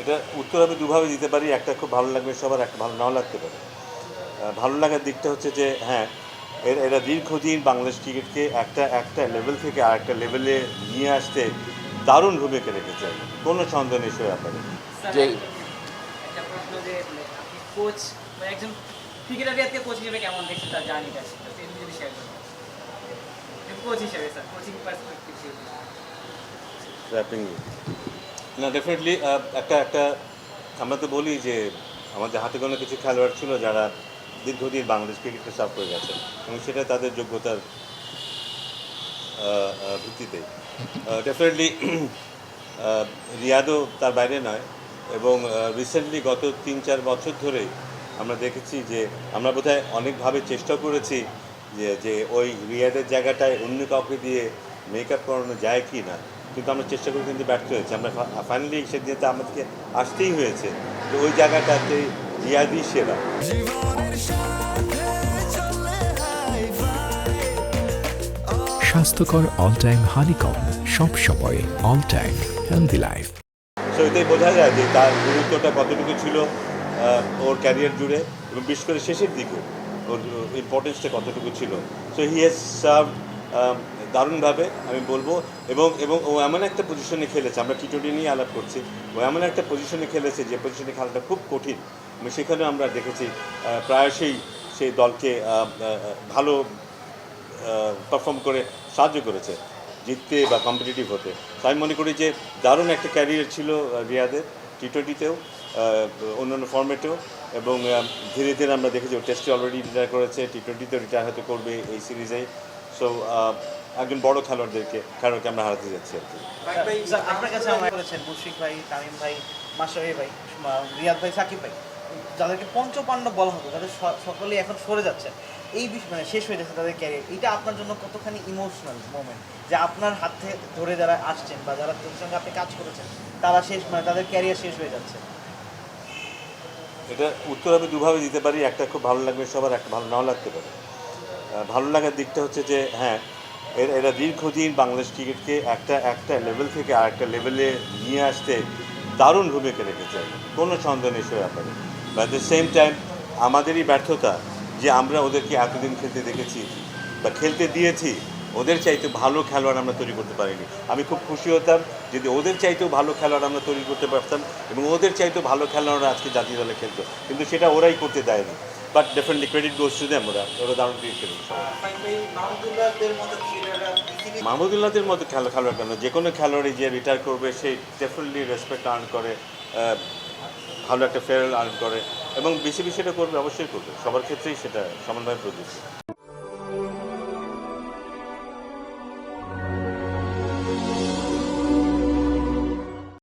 এটা উত্তর আমি দুভাবে দিতে পারি একটা খুব ভালো লাগবে সবার একটা ভালো নাও লাগতে পারে। ভালো লাগার দিকটা হচ্ছে যে হ্যাঁ এর দীর্ঘদিন বাংলাদেশ ক্রিকেটকে একটা একটা লেভেল থেকে আর একটা লেভেলে নিয়ে আসতে দারুণ ভূমিকা রেখেছে। কোনো সন্দেহ নেই সে ব্যাপারে। যে একটা প্রশ্ন যে কোচ মানে একজন ক্রিকেটার জাতীয় কোচ হিসেবে কেমন দেখছেন তার জার্নিটা সেটা যদি শেয়ার করেন। কোচ হিসেবে স্যার কোচিং পার্সপেক্টিভ না ডেফিনেটলি একটা একটা, আমরা তো বলি যে আমাদের হাতে গোনা কিছু খেলোয়াড় ছিল যারা দীর্ঘদিন বাংলাদেশ ক্রিকেটকে সাফ করে গেছে এবং সেটা তাদের যোগ্যতার ভিত্তিতে। ডেফিনেটলি রিয়াদও তার বাইরে নয় এবং রিসেন্টলি গত তিন, চার বছর ধরেই আমরা দেখেছি যে আমরা বোধহয় অনেকভাবে চেষ্টা করেছি যে যে ওই রিয়াদের জায়গাটায় অন্য কাউকে দিয়ে মেকআপ করানো যায় কি না। কিন্তু আমরা চেষ্টা করে কিন্তু ব্যর্থ হয়েছি। আমরা ফাইনালি সেদিনতে আমাদেরকে আসতেই হয়েছে যে ওই জায়গাটাতে রিয়াদি সেরা স্বাস্থ্যকর অল টাইম হানিকম সব সময় all time healthy life so এতেই বোঝা যায় যে তার গুরুত্বটা কতটুকু ছিল ওর ক্যারিয়ার জুড়ে এবং বিশেষ করে শেষের দিকে ওর ইম্পর্টেন্সটা কতটুকু ছিল। সো হি হ্যাজ সার্ভ দারুণভাবে আমি বলব। এবং এবং ও এমন একটা পজিশনে খেলেছে, আমরা টি টোয়েন্টি নিয়ে আলাপ করছি, ও এমন একটা পজিশনে খেলেছে যে পজিশনে খেলাটা খুব কঠিন। এবং সেখানেও আমরা দেখেছি প্রায়শই সেই দলকে ভালো পারফর্ম করে সাহায্য করেছে, জিততে বা কম্পিটিটিভ হতে। তো আমি মনে করি যে দারুণ একটা ক্যারিয়ার ছিল রিয়াদের টি টোয়েন্টিতেও অন্যান্য ফর্মেটেও এবং ধীরে ধীরে আমরা দেখেছি ও টেস্টে অলরেডি রিটায়ার করেছে টি টোয়েন্টিতেও রিটায়ার হয়তো করবে এই সিরিজে সো একজন বড় খেলোয়াড়দেরকে খেলোয়াড়কে আমরা হারাতে যাচ্ছি আর কি। আপনার কাছে আমার করেছেন মুশফিক ভাই তামিম ভাই মাসাহি ভাই রিয়াদ ভাই সাকিব ভাই যাদেরকে পঞ্চপাণ্ডব বলা হতো তাদের সকলেই এখন সরে যাচ্ছে এই বিষয় মানে শেষ হয়ে যাচ্ছে তাদের ক্যারিয়ার এটা আপনার জন্য কতখানি ইমোশনাল মোমেন্ট যে আপনার হাত ধরে যারা আসছেন বা যারা তোর সঙ্গে আপনি কাজ করেছেন তারা শেষ মানে তাদের ক্যারিয়ার শেষ হয়ে যাচ্ছে। এটা উত্তর আমি দুভাবে দিতে পারি একটা খুব ভালো লাগবে সবার একটা ভালো নাও লাগতে পারে। ভালো লাগার দিকটা হচ্ছে যে হ্যাঁ এর, এরা দীর্ঘদিন বাংলাদেশ ক্রিকেটকে একটা একটা লেভেল থেকে আরেকটা লেভেলে নিয়ে আসতে দারুণ ভূমিকা রেখেছে। কোনো সন্দেহ নেই সে ব্যাপারে। বাট দ্য সেম টাইম আমাদেরই ব্যর্থতা যে আমরা ওদেরকে এতদিন খেলতে দেখেছি বা খেলতে দিয়েছি, ওদের চাইতে ভালো খেলোয়াড় আমরা তৈরি করতে পারিনি। আমি খুব খুশি হতাম যদি ওদের চাইতেও ভালো খেলোয়াড় আমরা তৈরি করতে পারতাম এবং ওদের চাইতেও ভালো খেলোয়াড়রা আজকে জাতীয় দলে খেলতো। কিন্তু সেটা ওরাই করতে দেয়নি। But definitely credit goes to them ওরা ওরা দারুণ ক্রিকেট খেলেছে মাহমুদুল্লাহদের মতো খেলা খেলোয়াড় কেন? যে কোনো খেলোয়াড়ই যে রিটায়ার করবে সেই ডেফিনেটলি রেসপেক্ট আর্ন করে ভালো একটা ফেয়ার আর্ন করে। এবং বেশি বেশি সেটা করবে, অবশ্যই করবে। সবার ক্ষেত্রেই সেটা সমানভাবে প্রযোজ্য।